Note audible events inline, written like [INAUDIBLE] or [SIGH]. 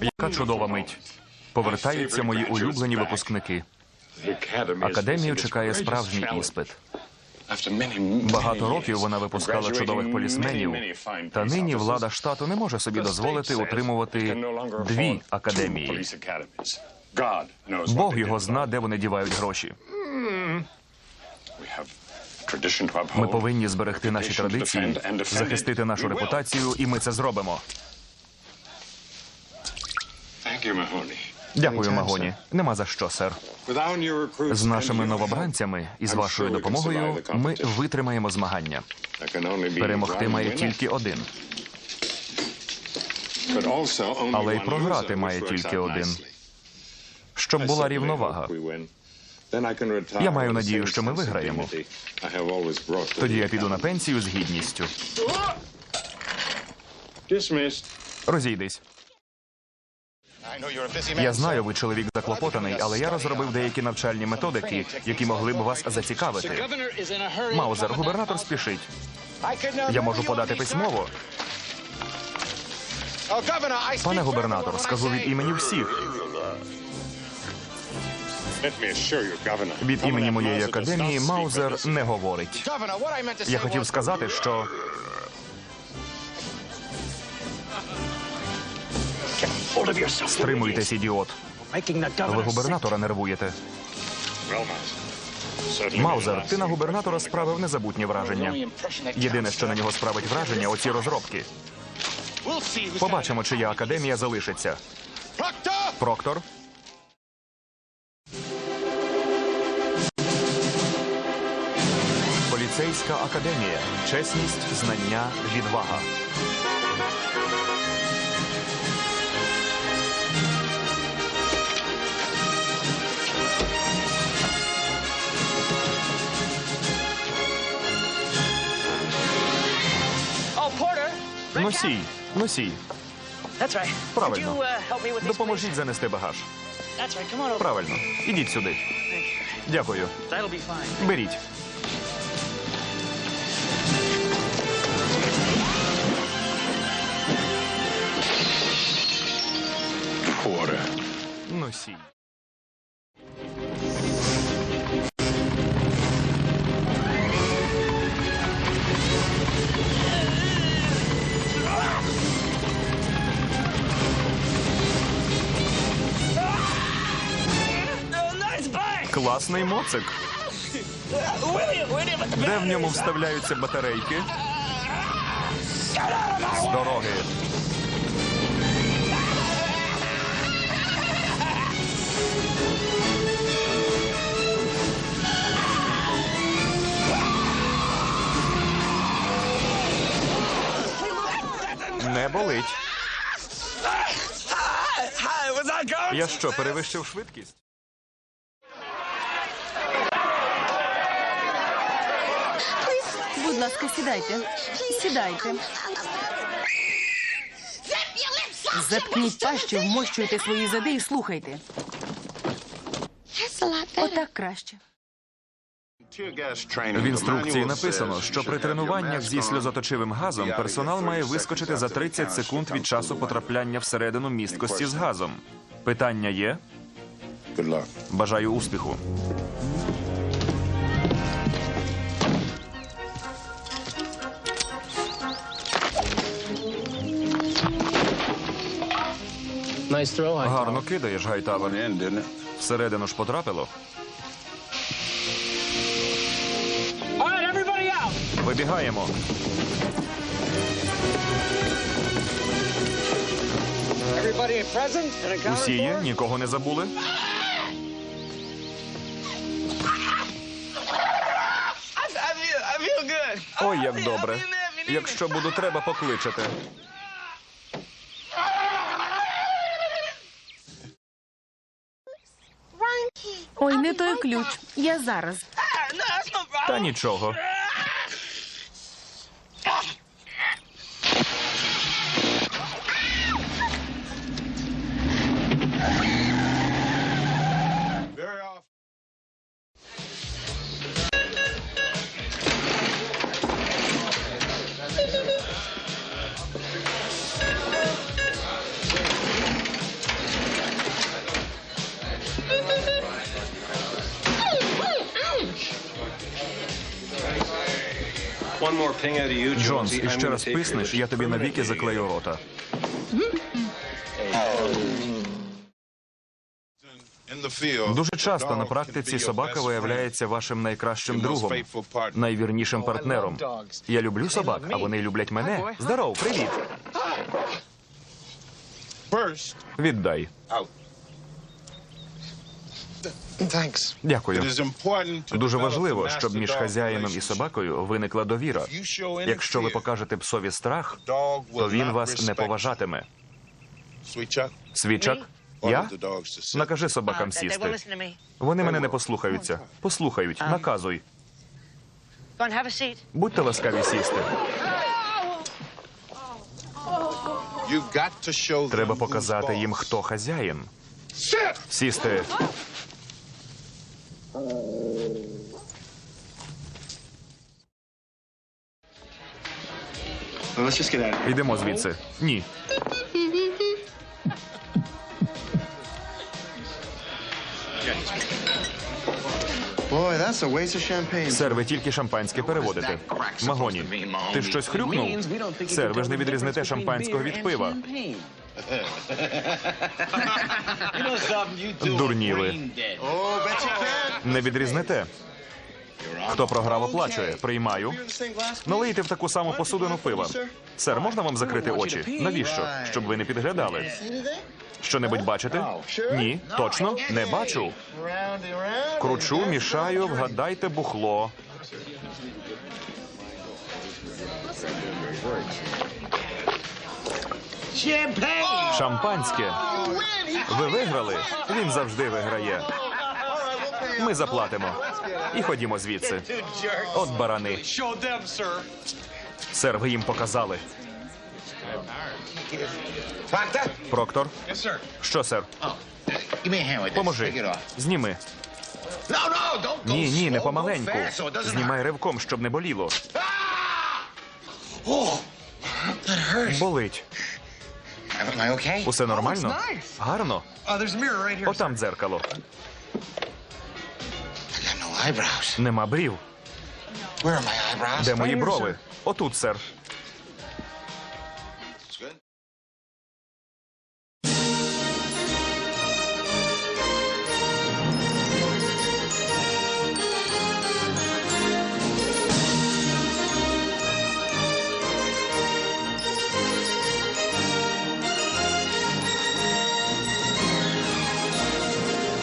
Яка чудова мить. Повертаються мої улюблені випускники. Академію чекає справжній іспит. Багато років вона випускала чудових полісменів. Та нині влада штату не може собі дозволити утримувати дві академії. Бог його зна, де вони дівають гроші. Ми повинні зберегти наші традиції, захистити нашу репутацію, і ми це зробимо. Дякую, Магоні. Нема за що, сер. З нашими новобранцями і з вашою допомогою ми витримаємо змагання. Перемогти має тільки один, але й програти має тільки один. Щоб була рівновага. Я маю надію, що ми виграємо. Тоді я піду на пенсію з гідністю. Розійдись. Я знаю, ви чоловік заклопотаний, але я розробив деякі навчальні методики, які могли б вас зацікавити. Маузер, губернатор спішить. Я можу подати письмово. Пане губернатор, скажу від імені всіх. Від імені моєї академії Маузер не говорить. Я хотів сказати, що стримуйтесь, ідіот. Ви губернатора нервуєте. Маузер, ти на губернатора справив незабутні враження. Єдине, що на нього справить враження, оці розробки. Побачимо, чия академія залишиться. Проктор. Поліцейська академія. Чесність, знання, відвага. Носій, носій. Правильно. Uh, Допоможіть занести багаж. Правильно. Ідіть сюди. Дякую. Беріть. Bike. Класний моцик. Де в ньому вставляються батарейки? З дороги. Не болить. Я що, перевищив швидкість? Будь ласка, сідайте. Сідайте. Заткніть пащу, вмощуйте свої зади і слухайте. Отак краще. В інструкції написано, що при тренуваннях зі сльозоточивим газом персонал має вискочити за 30 секунд від часу потрапляння всередину місткості з газом. Питання є? Бажаю успіху. Гарно кидаєш, Гайтавер. Всередину ж потрапило. All right, everybody out. Вибігаємо. Everybody present and accounted Усі є, нікого не забули. I, I feel, I feel good. Ой, як добре. Якщо буду треба, покличете. Ой, не той ключ. Я зараз. Та нічого. Джонс, іще раз писнеш, я тобі навіки заклею рота. Дуже часто на практиці собака виявляється вашим найкращим другом, найвірнішим партнером. Я люблю собак, а вони люблять мене. Здоров, привіт. Віддай. Дякую. Дуже важливо, щоб між хазяїном і собакою виникла довіра. Якщо ви покажете псові страх, то він вас не поважатиме. Свічак, я? Накажи собакам сісти. Вони мене не послухаються. Послухають, наказуй. Будьте ласкаві сісти. Треба показати їм, хто хазяїн. Сісти. Йдемо звідси. Ні. Сер, ви тільки шампанське переводите. Магоні, ти щось хрюкнув? Сер, ви ж не відрізнете шампанського від пива. [LAUGHS] Дурні ви. Bet you can. Не відрізнете. Хто програв, оплачує. Приймаю. Налийте в таку саму посудину пива. Сер, можна вам закрити очі? Навіщо? Щоб ви не підглядали. Що-небудь бачите? Ні, точно не бачу. Кручу, мішаю, вгадайте бухло. Шампанське. Ви виграли? Він завжди виграє. Ми заплатимо. І ходімо звідси. От барани. Сер, ви їм показали. Проктор? Що, сер? Поможи. Зніми. Ні, ні, не помаленьку. Знімай ривком, щоб не боліло. Болить. Усе нормально? Гарно? Отам дзеркало. Нема брів. Де мої брови? Отут, сер.